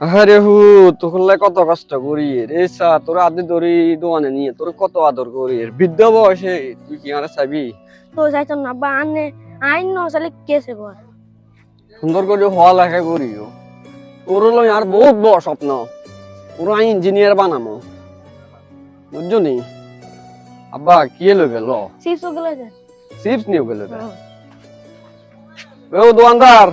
আরে হু তোর কত কষ্ট করি রে। সা তোর আদি ধরি দোয়ানে নিয়ে তোর কত আদর করি বৃদ্ধ বয়সে তুই কি আর চাবি? তো যাইতো না বা আনে আইন ন চালে কেসে কর সুন্দর করে হওয়া লেখা হলো আর বহুত বড় স্বপ্ন। পুরো আমি ইঞ্জিনিয়ার বানামো। বুঝছ নি? আব্বা কি এলো গেল? চিপসগুলো চিপস নিয়ে গেল ও। দোকানদার।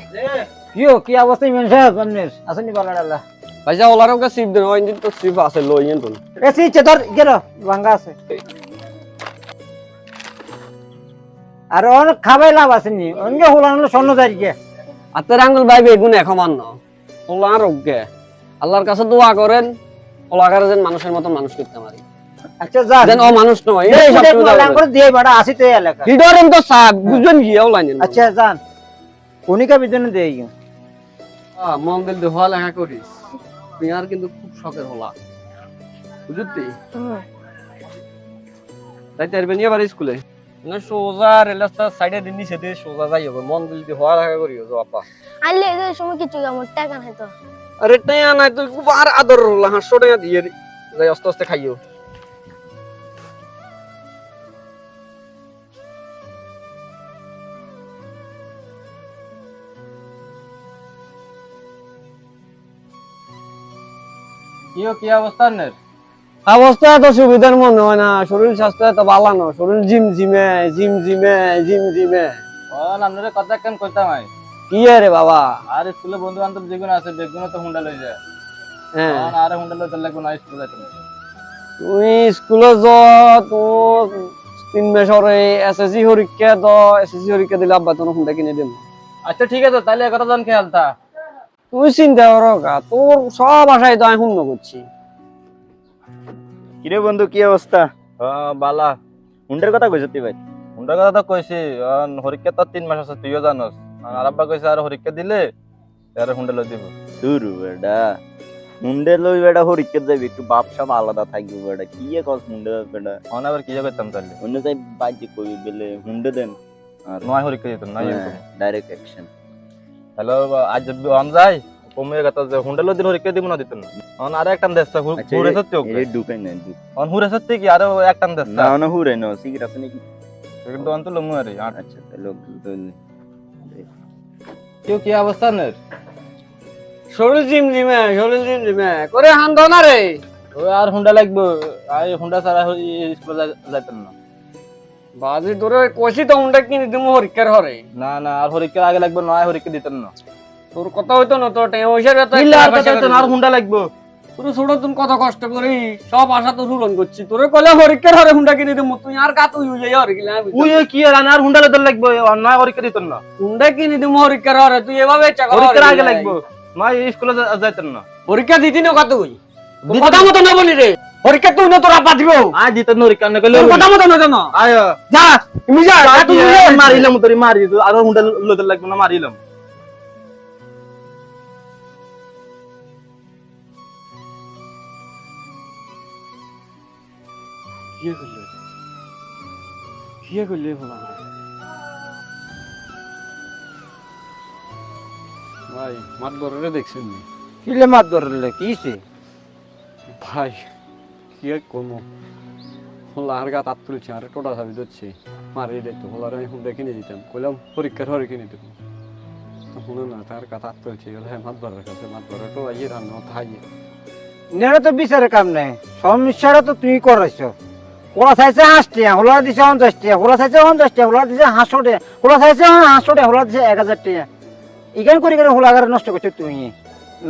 কি অবস্থা ইমান সাহেব? আপনার আসেনি ভালো আল্লাহ। ভাইজা ওলারও কা চিপ দেন ওই ইঞ্জিন তো চিপ আছে লই ইঞ্জিন তো। এ সি চেতর গেল ভাঙ্গা আছে। আর অনেক খাবাই লাভ আসেনি অন্য হুলানো স্বর্ণ যারিকে আতের আঙ্গুল ভাই বেগুন এখন ওলা আল্লাহর কাছে দোয়া করেন ওলাগারে যেন মানুষের মতো মানুষ করতে পারি। আচ্ছা যা। যেন ও মানুষ নয় এই সব করে দিয়ে বাড়া আসি তো এলাকা। হিডরেন তো বুঝবেন কি ওলাইন আচ্ছা যান। কোনিকা বিদ্যুৎ দিয়ে মন দিল দিয়ে হওয়া লেখা করিস। তুই আর কিন্তু খুব শখের হলা। বুঝতি তাই তার বেনিয়ে বাড়ি স্কুলে। না সোজা রেল রাস্তার সাইডে দিন নিচে দিয়ে সোজা যাই হবে। মন দিল দিয়ে হওয়া লেখা করিও তো আপা। আইলে এদের সময় কিছু আমার টাকা নাই তো। আরে টাইয়া নাই তুই খুব আর আদর হলা। হাঁসশো টাকা দিয়ে যাই আস্তে আস্তে খাইও। কিও কি অবস্থা নের অবস্থা এত সুবিধার মনে হয় না। শরীর স্বাস্থ্য ভালো না। শরীর জিম জিমে জিম জিমে জিম জিমে ও আপনার কথা কেন কইতাম কি রে বাবা? আর স্কুলে বন্ধু বান্ধব যেগুলো আছে তো হুন্ডা লই যায়। হ্যাঁ। আর হুন্ডা লই লাগবে না স্কুলে যাইতে না। স্কুলে যা তো তিন এসএসসি পরীক্ষা দ এসএসসি পরীক্ষা দিলে আব্বা তোর কিনে আচ্ছা ঠিক আছে তাহলে একথা জন খেয়াল থা তুই চিন্তা করো তোর সব আশায় তো আমি শূন্য করছি। কিরে বন্ধু কি অবস্থা? বালা। হুন্ডের কথা কইছ তুই ভাই? হুন্ডার কথা তো কইছি অন হরিকা তো তিন মাস আছে তুইও জানোস। আর আব্বা কইছে আর হরিকা দিলে আর হুন্ডা লই দিব। দুরু বেডা হুন্ডে লই বেডা হরিকে যাবি একটু বাপ সাপ আলাদা থাকবে বেডা কি এ কস হুন্ডে বেডা অন আবার কি করতাম তাহলে? অন্য যাই বাইতে কই বেলে হুন্ডে দেন। আর নয় হরিকা দিতাম নয় ডাইরেক্ট অ্যাকশন হ্যালো আজ অন যাই কমে কথা যে হুন্ডা লই দিন হরিকা দিব না দিতাম না অন আর একটা দেস্তা আচ্ছা ঘুরে সত্যি ওকে এই ঢুকাই না অন হুরে সত্যি কি আরও একটা দেস্তা না না হুরে না সিগারেট আছে নাকি? কিন্তু অন্ত লমু আরে আর আচ্ছা তাহলে কেউ কি অবস্থা নের? শরীর জিম জিমে শরীর জিম জিমে। করে হান না রে। ওই আর হুন্ডা লাগবে আর হুন্ডা ছাড়া স্কুলে যাইতাম না। বাজি তোরে কইছি তো হুন্ডা কিনে দিমু পরীক্ষার হরে না না আর হরিকার আগে লাগবে নয় হরিকা দিতেন না। তোর কথা হইতো না তোর টাইম হইছে তো আর হুন্ডা লাগবে। তোর ছোট তুমি কত কষ্ট করি সব আশা তো পূরণ করছি। তোরে কইলে পরীক্ষার হরে হুন্ডা কিনে দিমু তুই আর কাত উই হরে কি আর আর হুন্ডা লাগতে লাগবে আর দিতেন না। হুন্ডা কিনে দিমু পরীক্ষার হরে তুই এভাবে চাকা হরিকার আগে লাগবে নয় স্কুলে যাইতেন না। পরীক্ষা দিতি না কত কথা মতো না বলি রে। পরীক্ষা তুই না তোর আপা দিব আয় দিতেন হরিকা না কইলে তোর কথা মতো না জানো আয়। যা তুমি যা যা। মারিলাম তোরে মারি আর হুন্ডা লইতে লাগবে না মারিলাম কি করলি? কি করলি বলা ভাই মাত বড়রে দেখছেন মাত কিছে ভাই কি করব আর গা তাত তুলছে, আর টোটা সাবি ধরছে। মারি দিত হলার আমি হুন্ডা কিনে দিতাম কইলাম, পরীক্ষার হরে কিনে দেবো। শুনো না, তার তাত তুলছে হ্যাঁ মাত বড়ের কাছে, মাত বড় তো আইয়ে রান্না থাইয়ে নেড়ে তো বিচারে কাম নাই। সমস্যাটা তো তুই করাইছ। হোলা চাইছে হাঁসটিয়া হোলা দিছে পঞ্চাশ টিয়া হোলা চাইছে পঞ্চাশ টিয়া, হোলা দিছে হাঁসশো টিয়া, হোলা চাইছে হাঁসশো টিয়া, হোলা দিছে এক হাজার টিয়া। ইগান করে করে হোলা গাড়ি নষ্ট করছ তুমি।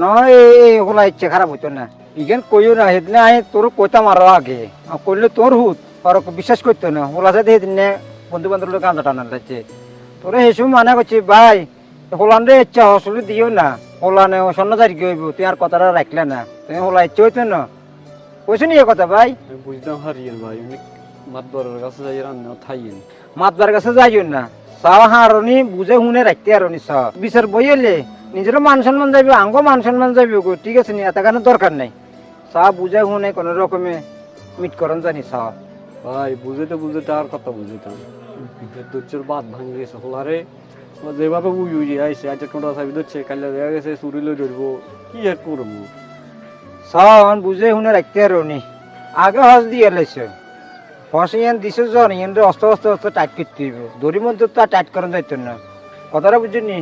নয়, এই হোলা ইচ্ছে খারাপ হইতো না। ইগান কইও না সেদিনে আই তোর কইতা আরও আগে। কইলে তোর হুত আর বিশ্বাস করতো না। হোলা চাইতে সেদিনে বন্ধু বান্ধব লোক গাঁজা টানা লাগছে তোরে হেসু মানা করছি ভাই হোলান রে ইচ্ছা হসলে দিও না। হোলানে স্বর্ণ তারিখ হইব তুই আর কথাটা রাখলে না। তুমি হোলা ইচ্ছে হইতো না। কইছো নি কথা ভাই? আমি বুঝতাম হারিয়ে ভাই। আমি মাত বড়ের কাছে যাই রান্না থাইয়ে মাতবার কাছে যাইও না। চাওয়া হারনি বুঝে শুনে রাখতে আরনি চ বিচার বইলে নিজেরও মান সম্মান যাইবে আঙ্গ মান সম্মান যাইবে গো। ঠিক আছে নি এত কারণে দরকার নাই। চা বুঝে শুনে কোনো রকমে মিট করন জানি চা ভাই বুঝেতে বুঝেতে আর কত বুঝিতাম দুচ্চর বাদ ভাঙি গেছে হলারে। যেভাবে উই উই আইছে আজ টোটা সাবি ধরছে কালে দেখা গেছে চুরি লই ধরবো। কি আর করব? সন বুঝে শুনে রাখতে আর নি আগে হজ দিয়ে লাইছো। হস ইয়ান দিছো জন ইয়ান অস্ত অস্ত অস্ত টাইট করতে হইব। দড়ির মধ্যে তো টাইট করার দায়িত্ব না। কথাটা বুঝুনি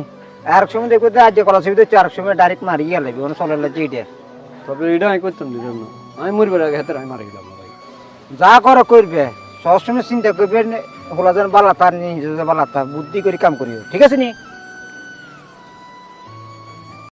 আর এক সময় দেখবে আজ কলা ছবি দিচ্ছে আর এক সময় ডাইরেক্ট মারিয়ে লাগবে চলে লাগছে এটা তবে এটা আমি করতাম না জন্য আমি মরবার আগে হাতে আমি মারি গেলাম ভাই। যা কর করবে, সবসময় চিন্তা করবে হলা যেন বালাতা নিজে বালাতা বুদ্ধি করে কাম করিও। ঠিক আছে নি?